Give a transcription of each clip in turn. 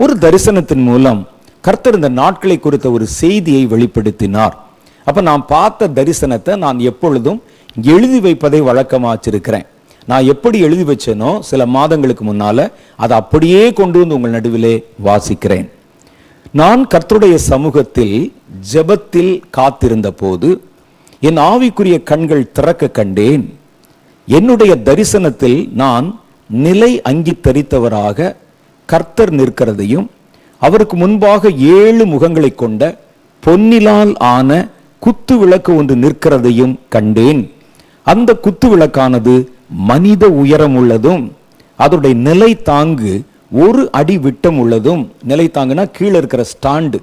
ஒரு தரிசனத்தின் மூலம் கர்த்தர் இந்த நாட்களை குறித்த ஒரு செய்தியை வெளிப்படுத்தினார். அப்போ நான் பார்த்த தரிசனத்தை நான் எப்பொழுதும் எழுதி வைப்பதை வழக்கமாச்சிருக்கிறேன். நான் எப்படி எழுதி வச்சேனோ சில மாதங்களுக்கு முன்னால் அதை அப்படியே கொண்டு வந்து உங்கள் நடுவிலே வாசிக்கிறேன். நான் கர்த்தருடைய சமூகத்தில் ஜெபத்தில் காத்திருந்த போது என் ஆவிக்குரிய கண்கள் திறக்க கண்டேன். என்னுடைய தரிசனத்தில் நான் நிலை அங்கி தரித்தவராக கர்த்தர் நிற்கிறதையும் அவருக்கு முன்பாக ஏழு முகங்களை கொண்ட பொன்னிலால் ஆன குத்து விளக்கு ஒன்று நிற்கிறதையும் கண்டேன். அந்த குத்து விளக்கானது மனித உயரம் உள்ளதும் அதனுடைய நிலை தாங்கு ஒரு அடி விட்டம் உள்ளதும் நிலை தாங்குனா கீழே இருக்கிற ஸ்டாண்டு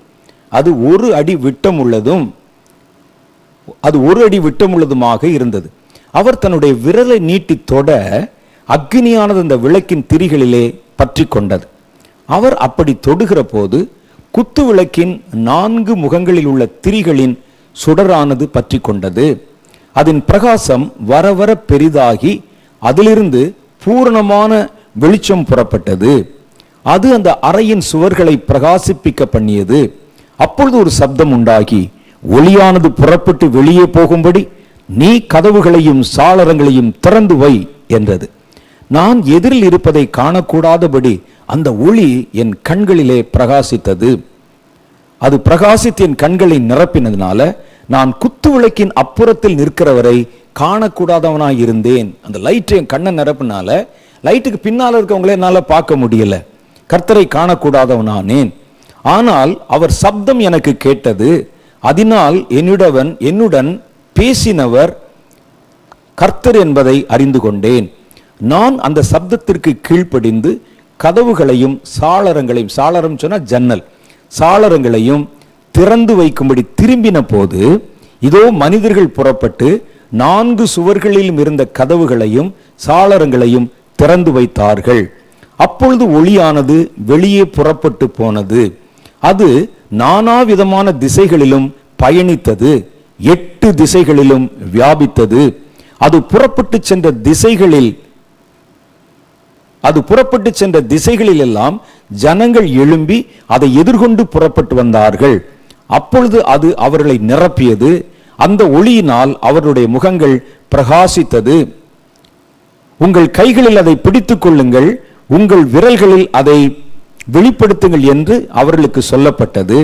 அது ஒரு அடி விட்டம் உள்ளதும் அது ஒரு அடி விட்டம் உள்ளதுமாக இருந்தது. அவர் தன்னுடைய விரலை நீட்டி தொட அக்னியானது அந்த விளக்கின் திரிகளிலே பற்றி கொண்டது. அவர் அப்படி தொடுகிற போது குத்து விளக்கின் நான்கு முகங்களில் உள்ள திரிகளின் சுடரானது பற்றி கொண்டது. அதன் பிரகாசம் வர வர பெரிதாகி அதிலிருந்து பூரணமான வெளிச்சம் புறப்பட்டது. அது அந்த அறையின் சுவர்களை பிரகாசிப்பிக்க பண்ணியது. அப்பொழுது ஒரு சப்தம் உண்டாகி ஒளியானது புறப்பட்டு வெளியே போகும்படி நீ கதவுகளையும் சாளரங்களையும் திறந்து வை என்றது. நான் எதிரில் இருப்பதை காணக்கூடாதபடி அந்த ஒளி என் கண்களிலே பிரகாசித்தது. அது பிரகாசித்து என் கண்களை நிரப்பினதுனால நான் குத்து விளக்கின் அப்புறத்தில் நிற்கிறவரை காணக்கூடாதவனாக இருந்தேன் அந்த லைட் என் கண்ணை நிரப்பினால லைட்டுக்கு பின்னால் இருக்கவங்களே என்னால் பார்க்க முடியல. கர்த்தரை காணக்கூடாதவனானேன். ஆனால் அவர் சப்தம் எனக்கு கேட்டது. அதனால் என்னுடவன் என்னுடன் பேசினவர் கர்த்தர் என்பதை அறிந்து கொண்டேன். நான் அந்த சப்தத்திற்கு கீழ்ப்படிந்து கதவுகளையும் சாளரங்களையும் சாளரம் சொன்னால் ஜன்னல் சாளரங்களையும் திறந்து வைக்கும்படி திரும்பின போது இதோ மனிதர்கள் புறப்பட்டு நான்கு சுவர்களிலும் இருந்த கதவுகளையும் சாளரங்களையும் திறந்து வைத்தார்கள். அப்பொழுது ஒளியானது வெளியே புறப்பட்டு போனது. அது நானாவிதமான திசைகளிலும் பயணித்தது. எட்டு திசைகளிலும் வியாபித்தது. அது புறப்பட்டு சென்ற திசைகளில் அது புறப்பட்டு சென்ற திசைகளில் எல்லாம் ஜனங்கள் எழும்பி அதை எதிர்கொண்டு புறப்பட்டு வந்தார்கள். அப்பொழுது அது அவர்களை நிரப்பியது. அந்த ஒளியினால் அவருடைய முகங்கள் பிரகாசித்தது. உங்கள் கைகளில் அதை பிடித்துக் கொள்ளுங்கள். உங்கள் விரல்களில் அதை வெளிப்படுத்துங்கள் என்று அவர்களுக்கு சொல்லப்பட்டது.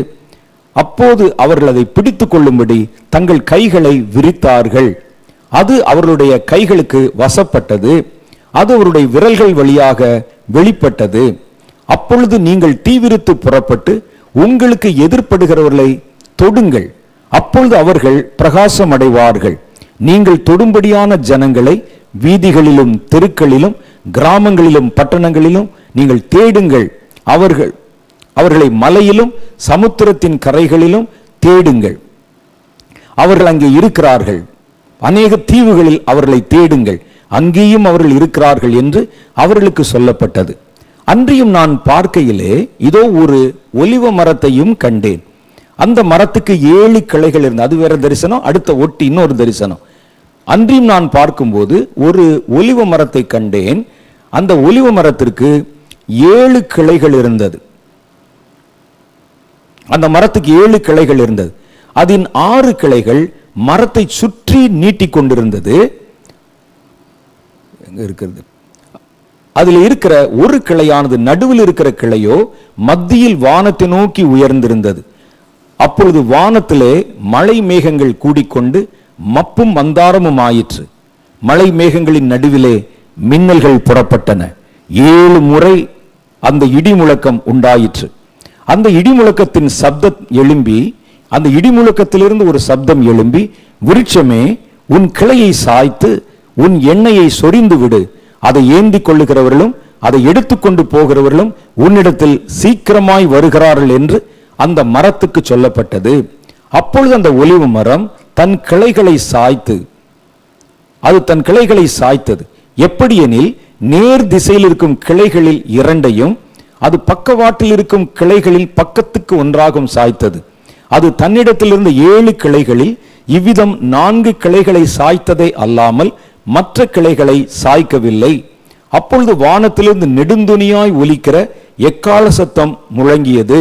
அப்போது அவர்கள் அதை பிடித்துக் கொள்ளும்படி தங்கள் கைகளை விரித்தார்கள். அது அவர்களுடைய கைகளுக்கு வசப்பட்டது. அது அவருடைய விரல்கள் வழியாக வெளிப்பட்டது. அப்பொழுது நீங்கள் தீவிரித்து புறப்பட்டு உங்களுக்கு எதிர்ப்படுகிறவர்களை தொடுங்கள். அப்பொழுது அவர்கள் பிரகாசம் அடைவார்கள் நீங்கள் தொடும்படியான ஜனங்களை வீதிகளிலும் தெருக்களிலும் கிராமங்களிலும் பட்டணங்களிலும் நீங்கள் தேடுங்கள். அவர்கள் அவர்களை மலையிலும் சமுத்திரத்தின் கரைகளிலும் தேடுங்கள். அவர்கள் அங்கே இருக்கிறார்கள். அநேக தீவுகளில் அவர்களை தேடுங்கள். அங்கேயும் அவர்கள் இருக்கிறார்கள் என்று அவர்களுக்கு சொல்லப்பட்டது. அன்றியும் நான் பார்க்கையிலே இதோ ஒரு ஒலிவ மரத்தையும் கண்டேன். அந்த மரத்துக்கு ஏழு கிளைகள் இருந்தது. அது வேற தரிசனம் அடுத்த ஒட்டி இன்னொரு தரிசனம். அன்றியும் நான் பார்க்கும்போது ஒரு ஒலிவ மரத்தை கண்டேன். அந்த ஒலிவ மரத்திற்கு ஏழு கிளைகள் இருந்தது. அந்த மரத்துக்கு ஏழு கிளைகள் இருந்தது. அதன் ஆறு கிளைகள் மரத்தை சுற்றி நீட்டிக்கொண்டிருந்தது. கொண்டிருந்தது இருக்கிறது. அதில் இருக்கிற ஒரு கிளையானது நடுவில் இருக்கிற கிளையோ மத்தியில் வானத்தை நோக்கி உயர்ந்திருந்தது. அப்பொழுது வானத்திலே மழை மேகங்கள் கூடிக்கொண்டு மப்பும் மந்தாரமும் ஆயிற்று. மழை மேகங்களின் நடுவிலே மின்னல்கள் புறப்பட்டன. ஏழு முறை அந்த இடி முழக்கம் உண்டாயிற்று. அந்த இடி முழக்கத்தின் சப்தம் எழும்பி அந்த இடி முழக்கத்திலிருந்து ஒரு சப்தம் எழும்பி விருட்சமே உன் கிளையை சாய்த்து உன் எண்ணெயை சொரிந்து விடு. அதை ஏந்தி கொள்ளுகிறவர்களும் அதை எடுத்துக்கொண்டு போகிறவர்களும் உன்னிடத்தில் சீக்கிரமாய் வருகிறார்கள் என்று அந்த மரத்துக்கு சொல்லப்பட்டது. அப்பொழுது அந்த ஒலிவு மரம் தன் கிளைகளை சாய்த்து அது தன் கிளைகளை சாய்த்தது. எப்படியெனில் நேர் திசையில் இருக்கும் கிளைகளில் இரண்டையும் அது பக்கவாட்டில் இருக்கும் கிளைகளில் பக்கத்துக்கு ஒன்றாகும் சாய்த்தது. அது தன்னிடத்திலிருந்து ஏழு கிளைகளில் இவ்விதம் நான்கு கிளைகளை சாய்த்ததே அல்லாமல் மற்ற கிளைகளை சாய்க்கவில்லை. அப்பொழுது வானத்திலிருந்து நெடுந்துணியாய் ஒலிக்கிற எக்கால சத்தம் முழங்கியது.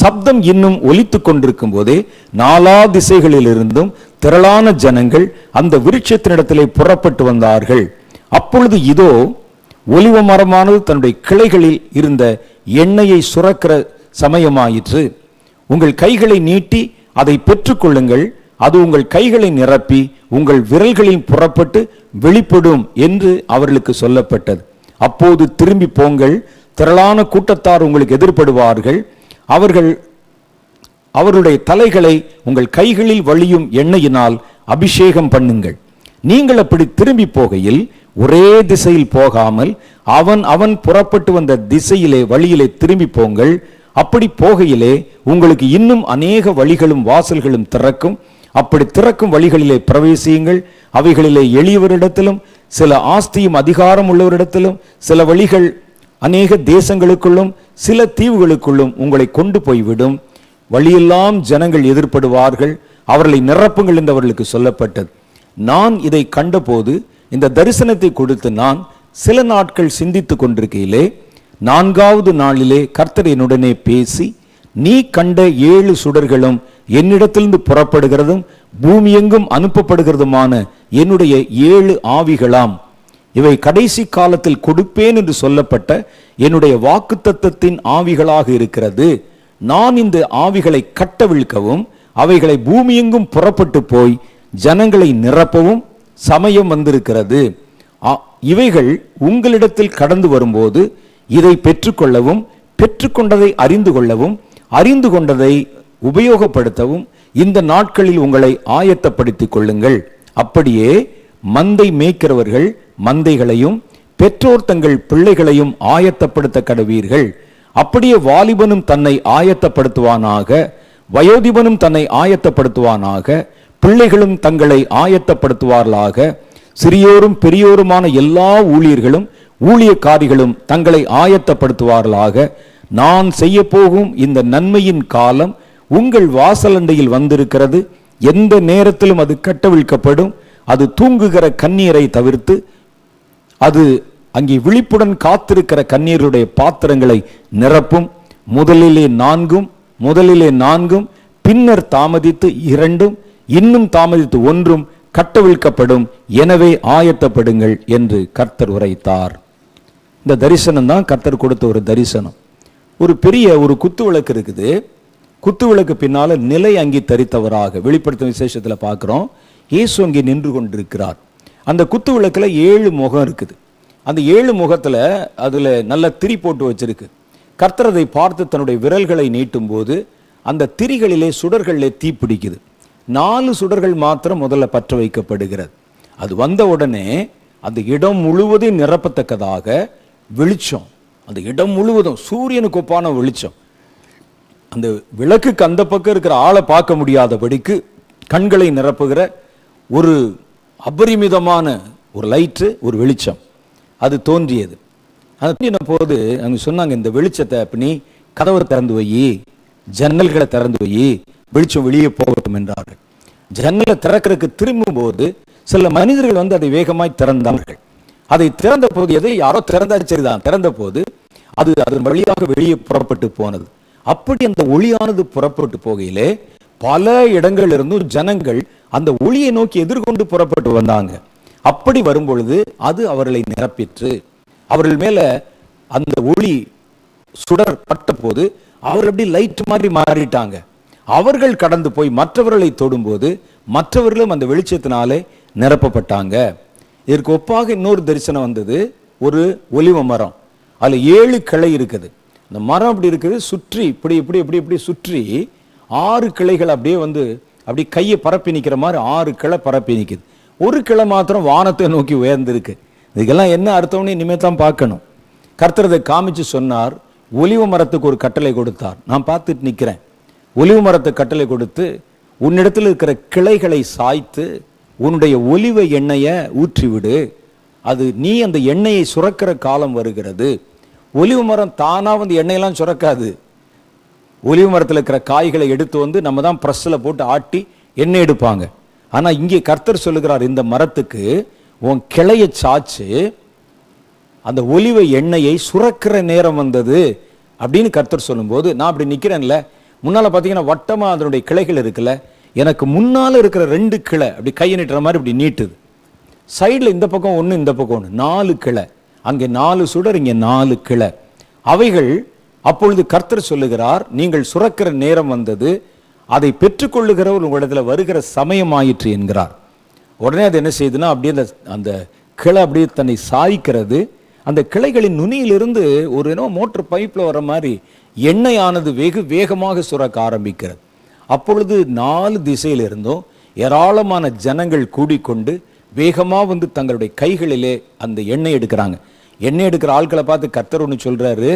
சப்தம் இன்னும் ஒலித்துக் கொண்டிருக்கும் போதே நாலா திசைகளிலிருந்தும் திரளான ஜனங்கள் அந்த விருட்சத்தினிடத்திலே புறப்பட்டு வந்தார்கள். அப்பொழுது இதோ ஒலிவ மரமானது தன்னுடைய கிளைகளில் இருந்த எண்ணெயை சுரக்கிற சமயமாயிற்று. உங்கள் கைகளை நீட்டி அதை பெற்றுக்கொள்ளுங்கள். அது உங்கள் கைகளை நிரப்பி உங்கள் விரல்களில் புறப்பட்டு வெளிப்படும் என்று அவர்களுக்கு சொல்லப்பட்டது. அப்போது திரும்பி போங்கள் திரளான கூட்டத்தார் உங்களுக்கு எதிர்படுவார்கள். அவர்கள் அவருடைய தலைகளை உங்கள் கைகளில் வழியும் எண்ணெயினால் அபிஷேகம் பண்ணுங்கள். நீங்கள் அப்படி திரும்பி போகையில் ஒரே திசையில் போகாமல் அவன் அவன் புறப்பட்டு வந்த திசையிலே வழியிலே திரும்பி போங்கள். அப்படி போகையிலே உங்களுக்கு இன்னும் அநேக வழிகளும் வாசல்களும் திறக்கும். அப்படி திறக்கும் வழிகளிலே பிரவேசியுங்கள். அவைகளிலே எளியவரிடத்திலும் சில ஆஸ்தியும் அதிகாரம் உள்ளவரிடத்திலும் சில வழிகள் அநேக தேசங்களுக்குள்ளும் சில தீவுகளுக்குள்ளும் உங்களை கொண்டு போய்விடும். வழியெல்லாம் ஜனங்கள் எதிர்ப்படுவார்கள் அவர்களை நிரப்புங்கள் என்று அவர்களுக்கு சொல்லப்பட்டது. நான் இதை கண்டபோது இந்த தரிசனத்தை கொடுத்து நான் சில நாட்கள் சிந்தித்துக் கொண்டிருக்கையிலே நான்காவது நாளிலே கர்த்தர் என்னுடனே பேசி நீ கண்ட ஏழு சுடர்களும் என்னிடத்திலிருந்து புறப்படுகிறதும் பூமியெங்கும் அனுப்பப்படுகிறதுமான என்னுடைய ஏழு ஆவிகளாம். இவை கடைசி காலத்தில் கொடுப்பேன் என்று சொல்லப்பட்ட என்னுடைய வாக்குத்தத்தத்தின் ஆவிகளாக இருக்கிறது. நான் இந்த ஆவிகளை கட்டவிழ்க்கவும் அவைகளை பூமியெங்கும் புறப்பட்டு போய் ஜனங்களை நிரப்பவும் சமயம் வந்திருக்கிறது. இவைகள் உங்களிடத்தில் கடந்து வரும்போது இதை பெற்றுக்கொள்ளவும் பெற்றுக்கொண்டதை அறிந்து கொள்ளவும் அறிந்து கொண்டதை உபயோகப்படுத்தவும் இந்த நாட்களில் உங்களை ஆயத்தப்படுத்திக் கொள்ளுங்கள். அப்படியே மந்தை மேய்க்கிறவர்கள் மந்தைகளையும் பெற்றோர் தங்கள் பிள்ளைகளையும் ஆயத்தப்படுத்த கடவீர்கள். அப்படியே வாலிபனும் தன்னை ஆயத்தப்படுத்துவானாக வயோதிபனும் தன்னை ஆயத்தப்படுத்துவானாக பிள்ளைகளும் தங்களை ஆயத்தப்படுத்துவார்களாக சிறியோரும் பெரியோருமான எல்லா ஊழியர்களும் ஊழியக்காரிகளும் தங்களை ஆயத்தப்படுத்துவார்களாக. நான் செய்ய போகும் இந்த நன்மையின் காலம் உங்கள் வாசலண்டையில் வந்திருக்கிறது. எந்த நேரத்திலும் அது கட்டவிழ்க்கப்படும். அது தூங்குகிற கண்ணீரை தவிர்த்து அது அங்கே விழிப்புடன் காத்திருக்கிற கண்ணீருடைய பாத்திரங்களை நிரப்பும். முதலிலே நான்கும் முதலிலே நான்கும் பின்னர் தாமதித்து இரண்டும் இன்னும் தாமதித்து ஒன்றும் கட்டவிழ்க்கப்படும். எனவே ஆயத்தப்படுங்கள் என்று கர்த்தர் உரைத்தார். இந்த தரிசனம் தான் கர்த்தர் கொடுத்த ஒரு தரிசனம். ஒரு பெரிய ஒரு குத்து விளக்கு இருக்குது. குத்து விளக்கு நிலை அங்கி தரித்தவராக வெளிப்படுத்தும் விசேஷத்தில் பார்க்குறோம். இயேசு அங்கே நின்று கொண்டிருக்கிறார். அந்த குத்து விளக்கில் ஏழு முகம் இருக்குது. அந்த ஏழு முகத்தில் அதில் நல்ல திரி போட்டு வச்சிருக்கு. கர்த்தரதை பார்த்து தன்னுடைய விரல்களை நீட்டும் போது அந்த திரிகளிலே சுடர்களிலே தீ பிடிக்குது. நாலு சுடர்கள் மாத்திரம் முதல்ல பற்ற வைக்கப்படுகிறது. அது வந்த உடனே அந்த இடம் முழுவதும் நிரப்பத்தக்கதாக வெளிச்சம். அந்த இடம் முழுவதும் சூரியனுக்கு ஒப்பான வெளிச்சம். அந்த விளக்குக்கு அந்த பக்கம் இருக்கிற ஆளை பார்க்க முடியாதபடிக்கு கண்களை நிரப்புகிற ஒரு அபரிமிதமான ஒரு லைட்டு ஒரு வெளிச்சம். அது தோன்றியது. அது தோன்றின போது அங்க சொன்னாங்க இந்த வெளிச்சத்தை அப்ப நீ கதவை திறந்து வை ஜன்னல்களை திறந்து வை வெளிச்சம் வெளியே போகட்டும் என்றார்கள். ஜன்னலை திறக்கிறதுக்கு திரும்பும் போது சில மனிதர்கள் வந்து அதை வேகமாய் திறந்தார்கள். அதை திறந்த போது எதை யாரோ திறந்தாச்சு சரிதான். திறந்த போது அது அதன் வழியாக வெளியே புறப்பட்டு போனது. அப்படி அந்த ஒளியானது புறப்பட்டு போகையிலே பல இடங்கள் இருந்தும் ஜனங்கள் அந்த ஒளியை நோக்கி எதிர்கொண்டு புறப்பட்டு வந்தாங்க. அப்படி வரும்பொழுது அது அவர்களை நிரப்பிற்று. அவர்கள் மேல அந்த ஒளி சுடர் பட்ட போது அவர்கள் அப்படி லைட் மாதிரி மாறிட்டாங்க. அவர்கள் கடந்து போய் மற்றவர்களை தொடும்போது மற்றவர்களும் அந்த வெளிச்சத்தினாலே நிரப்பப்பட்டாங்க. இதற்கு ஒப்பாக இன்னொரு தரிசனம் வந்தது. ஒரு ஒலிவ மரம். அதுல ஏழு கிளை இருக்குது. இந்த மரம் அப்படி இருக்குது சுற்றி இப்படி இப்படி இப்படி இப்படி சுற்றி ஆறு கிளைகள் அப்படியே வந்து அப்படி கையை பரப்பி நிற்கிற மாதிரி ஆறு கிளை பரப்பி நிற்கிது ஒரு கிளை மாத்திரம் வானத்தை நோக்கி உயர்ந்திருக்கு. இதுக்கெல்லாம் என்ன அர்த்தம்னு இனிமே தான் பார்க்கணும். கர்த்தரதை காமிச்சு சொன்னார் ஒலிவ மரத்துக்கு ஒரு கட்டளை கொடுத்தார். நான் பார்த்துட்டு நிற்கிறேன் ஒலிவ மரத்தை கட்டளை கொடுத்து உன்னிடத்தில் இருக்கிற கிளைகளை சாய்த்து உன்னுடைய ஒலிவ எண்ணெயை ஊற்றிவிடு. அது நீ அந்த எண்ணெயை சுரக்கிற காலம் வருகிறது. ஒலிவு மரம் தானாக வந்து எண்ணெயெல்லாம் சுரக்காது. ஒலிவு மரத்தில் இருக்கிற காய்களை எடுத்து வந்து நம்ம தான் ப்ரெஸ்ஸில் போட்டு ஆட்டி எண்ணெய் எடுப்பாங்க. ஆனால் இங்கே கர்த்தர் சொல்லுகிறார் இந்த மரத்துக்கு உன் கிளையை சாச்சு அந்த ஒலிவ எண்ணெயை சுரக்கிற நேரம் வந்தது. அப்படின்னு கர்த்தர் சொல்லும்போது நான் அப்படி நிற்கிறேன்ல முன்னால பார்த்தீங்கன்னா வட்டமாக அதனுடைய கிளைகள் இருக்குல்ல. எனக்கு முன்னால் இருக்கிற ரெண்டு கிளை அப்படி கையை நீட்டுற மாதிரி இப்படி நீட்டுது. சைடில் இந்த பக்கம் ஒன்று இந்த பக்கம் ஒன்று நாலு கிளை. அங்கே நாலு சுடர் இங்கே நாலு கிளை. அவைகள் அப்பொழுது கர்த்தர் சொல்லுகிறார் நீங்கள் சுரக்கிற நேரம் வந்தது அதை பெற்றுக்கொள்ளுகிறவர் உங்களிடத்தில் வருகிற சமயம் ஆயிற்று என்கிறார். உடனே அது என்ன செய்யுதுன்னா அப்படியே அந்த அந்த கிளை அப்படியே தன்னை சாய்க்கிறது. அந்த கிளைகளின் நுனியிலிருந்து ஒரு என்ன மோட்டர் பைப்பில் வர மாதிரி எண்ணெயானது வெகு வேகமாக சுரக்க ஆரம்பிக்கிறது. அப்பொழுது நாலு திசையிலிருந்தும் ஏராளமான ஜனங்கள் கூடிக்கொண்டு வேகமாக வந்து தங்களுடைய கைகளிலே அந்த எண்ணெய் எடுக்கிறாங்க. எண்ணெய் எடுக்கிற ஆட்களை பார்த்து கத்தர் ஒன்று சொல்கிறாரு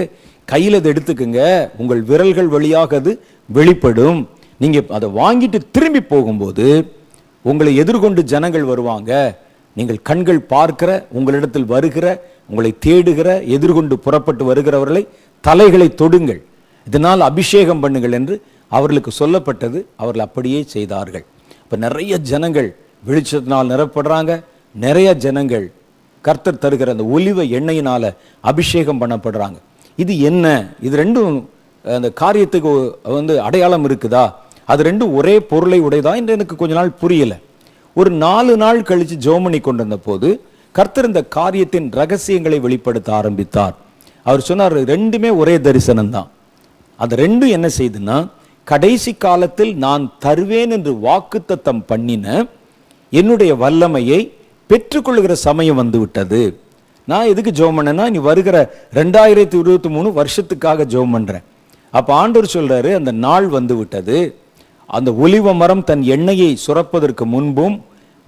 கையில் அதை எடுத்துக்குங்க உங்கள் விரல்கள் வழியாக அது வெளிப்படும். நீங்கள் அதை வாங்கிட்டு திரும்பி போகும்போது உங்களை எதிர்கொண்டு ஜனங்கள் வருவாங்க. நீங்கள் கண்கள் பார்க்கிற உங்களிடத்தில் வருகிற உங்களை தேடுகிற எதிர்கொண்டு புறப்பட்டு வருகிறவர்களை தலைகளை தொடுங்கள். இதனால் அபிஷேகம் பண்ணுங்கள் என்று அவர்களுக்கு சொல்லப்பட்டது அவர்கள் அப்படியே செய்தார்கள். இப்போ நிறைய ஜனங்கள் வெளிச்சத்தினால் நிரப்படுறாங்க நிறைய ஜனங்கள் கர்த்தர் தருகிற அந்த ஒலிவ எண்ணெயினால் அபிஷேகம் பண்ணப்படுறாங்க. இது என்ன? இது ரெண்டும் அந்த காரியத்துக்கு வந்து அடையாளம் இருக்குதா? அது ரெண்டும் ஒரே பொருளை உடையதா? என்று எனக்கு கொஞ்ச நாள் புரியலை. ஒரு நாலு நாள் கழித்து ஜோமனி கொண்டு வந்த போது கர்த்தர் இந்த காரியத்தின் ரகசியங்களை வெளிப்படுத்த ஆரம்பித்தார். அவர் சொன்னார் ரெண்டுமே ஒரே தரிசனம் தான் அது ரெண்டும் என்ன செய்யுதுன்னா கடைசி காலத்தில் நான் தருவேன் என்று வாக்குத்தத்தம் பண்ணின என்னுடைய வல்லமையை பெற்றுக்கொள்கிற சமயம் வந்துவிட்டது. நான் எதுக்கு ஜோம் பண்ணேன்னா நீ வருகிற ரெண்டாயிரத்தி இருபத்தி மூணு வருஷத்துக்காக ஜோம் பண்ணுறேன் அப்போ ஆண்டவர் சொல்கிறாரு அந்த நாள் வந்து விட்டது அந்த ஒலிவ மரம் தன் எண்ணெயை சுரப்பதற்கு முன்பும்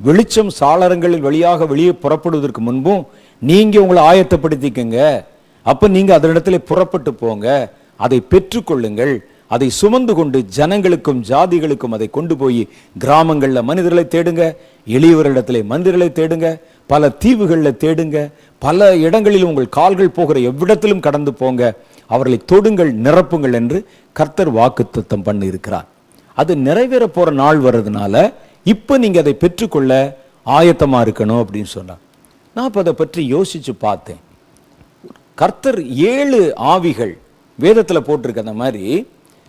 வெளிச்சம் சாளரங்களில் வழியாக வெளியே புறப்படுவதற்கு முன்பும் நீங்கள் உங்களை ஆயத்தப்படுத்திக்கங்க. அப்போ நீங்கள் அதனிடத்துல புறப்பட்டு போங்க. அதை பெற்றுக்கொள்ளுங்கள். அதை சுமந்து கொண்டு ஜனங்களுக்கும் ஜாதிகளுக்கும் அதை கொண்டு போய் கிராமங்களில் மனிதர்களை தேடுங்க எளியவரிடத்தில் மனிதர்களை தேடுங்க பல தீவுகளில் தேடுங்க பல இடங்களில் உங்கள் கால்கள் போகிற எவ்விடத்திலும் கடந்து போங்க அவர்களை தொடுங்கள் நிரப்புங்கள் என்று கர்த்தர் வாக்குத்தத்தம் பண்ணி இருக்கிறார் அது நிறைவேற போகிற நாள் வர்றதுனால இப்போ நீங்கள் அதை பெற்றுக்கொள்ள ஆயத்தமாக இருக்கணும் அப்படின்னு சொன்னார். நான் இப்போ அதை பற்றி யோசித்து பார்த்தேன். கர்த்தர் ஏழு ஆவிகள் வேதத்தில் போட்டிருக்க அந்த மாதிரி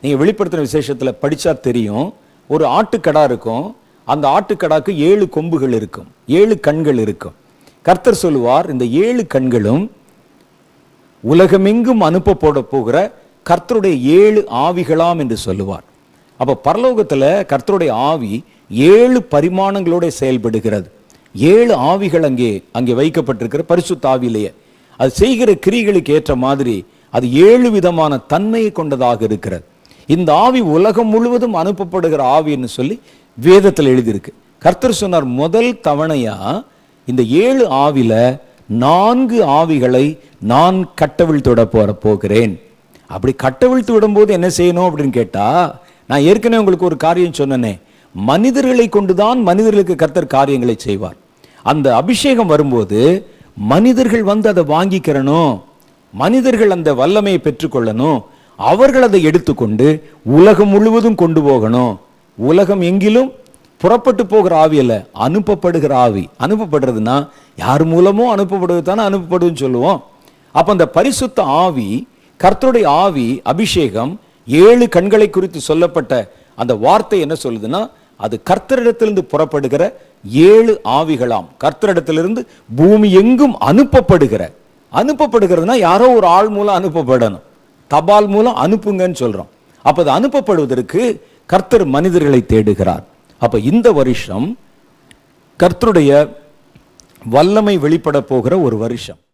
நீங்கள் வெளிப்படுத்தின விசேஷத்தில் படித்தா தெரியும். ஒரு ஆட்டுக்கடா இருக்கும். அந்த ஆட்டுக்கடாக்கு ஏழு கொம்புகள் இருக்கும். ஏழு கண்கள் இருக்கும். கர்த்தர் சொல்லுவார் இந்த ஏழு கண்களும் உலகமெங்கும் அனுப்பப்பட போகிற கர்த்தருடைய ஏழு ஆவிகளாம் என்று சொல்லுவார். அப்போ பரலோகத்தில் கர்த்தருடைய ஆவி ஏழு பரிமாணங்களோட செயல்படுகிறது. ஏழு ஆவிகள் அங்கே அங்கே வைக்கப்பட்டிருக்கிற பரிசுத்த ஆவியிலேயே. அது செய்கிற கிரிகளுக்கு ஏற்ற மாதிரி அது ஏழு விதமான தன்மையை கொண்டதாக இருக்கிறது. இந்த ஆவி உலகம் முழுவதும் அனுப்பப்படுகிற ஆவின்னு சொல்லி வேதத்தில் எழுதியிருக்கு. கர்த்தர் சொன்னார் முதல் தவணையா இந்த ஏழு ஆவில நான்கு ஆவிகளை நான் கட்டவிழ்த்து விட போற போகிறேன். அப்படி கட்டவிழ்த்து விடும்போது என்ன செய்யணும் அப்படின்னு கேட்டா நான் ஏற்கனவே உங்களுக்கு ஒரு காரியம் சொன்னனே. மனிதர்களை கொண்டுதான் மனிதர்களுக்கு கர்த்தர் காரியங்களை செய்வார். அந்த அபிஷேகம் வரும்போது மனிதர்கள் வந்து அதை வாங்கிக்கிறனும் மனிதர்கள் அந்த வல்லமையை பெற்றுக்கொள்ளணும். அவர்கள் அதை எடுத்துக்கொண்டு உலகம் முழுவதும் கொண்டு போகணும். உலகம் எங்கிலும் புறப்பட்டு போகிற ஆவி அல்ல அனுப்பப்படுகிற ஆவி. அனுப்பப்படுறதுன்னா யார் மூலமோ அனுப்பப்படுவது தானே அனுப்பப்படுதுன்னு சொல்லுவோம். அப்போ அந்த பரிசுத்த ஆவி கர்த்தருடைய ஆவி அபிஷேகம் ஏழு கண்களை குறித்து சொல்லப்பட்ட அந்த வார்த்தை என்ன சொல்லுதுன்னா அது கர்த்தரிடத்திலிருந்து புறப்படுகிற ஏழு ஆவிகளாம். கர்த்தரிடத்திலிருந்து பூமி எங்கும் அனுப்பப்படுகிற. அனுப்பப்படுகிறதுனா யாரோ ஒரு ஆள் மூலம் அனுப்பப்படணும். தபால் மூலம் அனுப்புங்கன்னு சொல்கிறோம் அப்போ அது அனுப்பப்படுவதற்கு கர்த்தர் மனிதர்களை தேடுகிறார். அப்போ இந்த வருஷம் கர்த்தருடைய வல்லமை வெளிப்பட போகிற ஒரு வருஷம்.